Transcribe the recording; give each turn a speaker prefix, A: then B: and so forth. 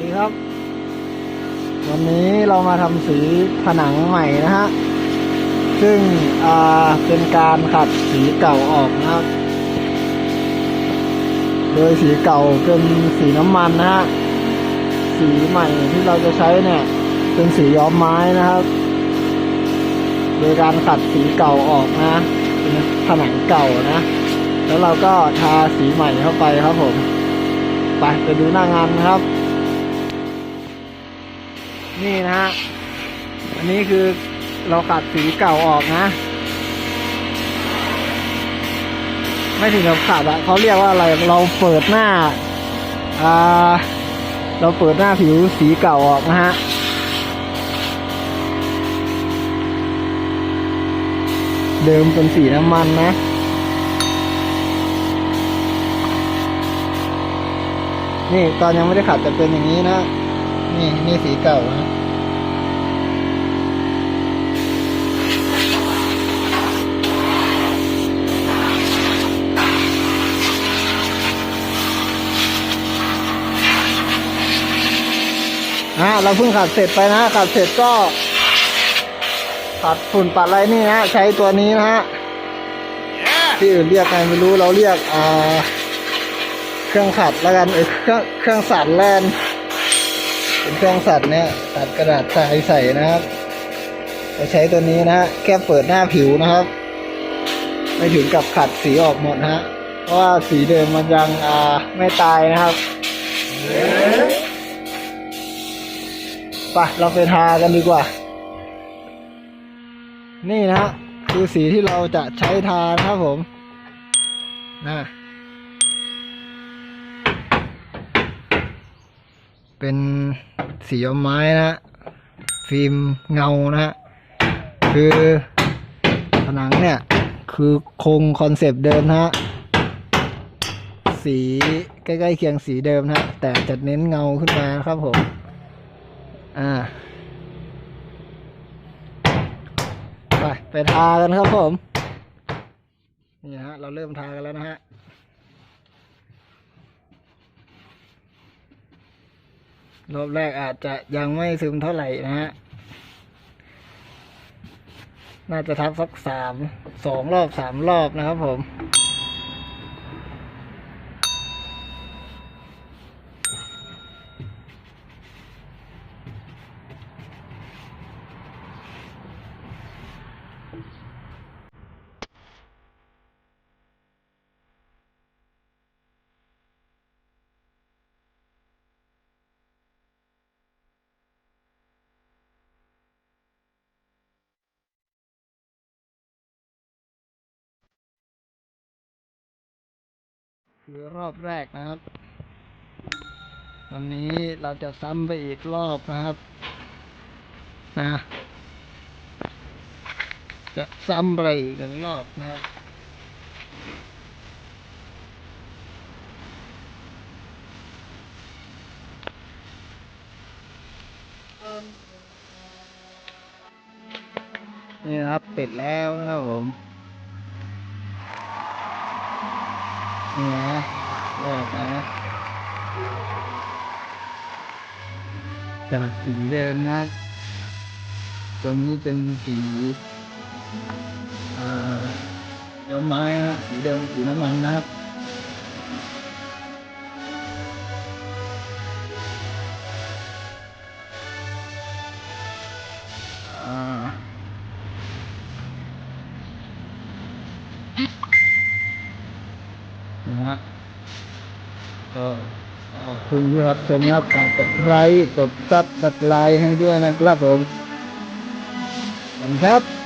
A: ดีครับ วันนี้เรามาทำสีผนังใหม่นะฮะ ซึ่งเป็นการขัดสีเก่าออกนะครับ โดยสีเก่าเป็นสีน้ำมันนะฮะ สีใหม่ที่เราจะใช้เนี่ย เป็นสีย้อมไม้นะครับ โดยการขัดสีเก่าออกนะผนังเก่านะ แล้วเราก็ทาสีใหม่เข้าไปครับผม ไปไปดูหน้างานนะครับ นี่นะฮะ อันนี้คือเราขัดสีเก่าออกนะ ไม่ถึงกับขัดอะเขาเรียกว่าอะไร เราเปิดหน้า อ่า เราเปิดหน้าผิวสีเก่าออกนะฮะเดิมเป็นสีน้ำมันนะ นี่ตอนยังไม่ได้ขัดจะเป็นอย่างนี้นะ นี่นี่สีเก่านะอะเราเพิ่งขัดเสร็จไปนะขัดเสร็จก็ขัดฝุ่นปัดอะไรนี่นะใช้ตัวนี้นะฮะที่อื่นเรียกไงไม่รู้เราเรียกอ่าเครื่องขัดแล้วกันเอยเครื่องเครื่องสัดแลน เป็นเครื่องสัดเนี่ยตัดกระดาษทรายใส่นะครับเราใช้ตัวนี้นะฮะแค่เปิดหน้าผิวนะครับ ไม่ถึงกับขัดสีออกหมดนะฮะเพราะว่าสีเดิมมันยังอ่าไม่ตายนะครับไปเราไปทากันดีกว่า นี่นะฮะคือสีที่เราจะใช้ทานะครับผมนะ เป็นสีย้อมไม้นะ ฟิล์มเงานะฮะคือผนังเนี่ย คือคงคอนเซปต์เดิมนะฮะสีใกล้ๆเคียงสีเดิมนะฮะแต่จะเน้นเงาขึ้นมานครับผม อ่า ไป ไปทากันครับผม นี่ฮะ เราเริ่มทากันแล้วนะฮะ รอบแรกอาจจะยังไม่ซึมเท่าไหร่นะฮะ น่าจะทับสักสามสองรอบสามรอบนะครับผม คือรอบแรกนะครับ วันนี้เราจะซ้ำไปอีกรอบนะครับ นะ จะซ้ำไปอีกหนึ่งรอบนะครับนี่ครับปิดแล้วครับผม นี่นะแรกนะจากสีเดิมนะตรงนี้เป็นสีเอ่อย้อมไม้นะสีเดิมสีน้ำมันนะครับ ฮะก็พึงรับชมครับกดไลค์กดซับกดไลค์ให้ด้วยนะครับผมขอบคุณครับ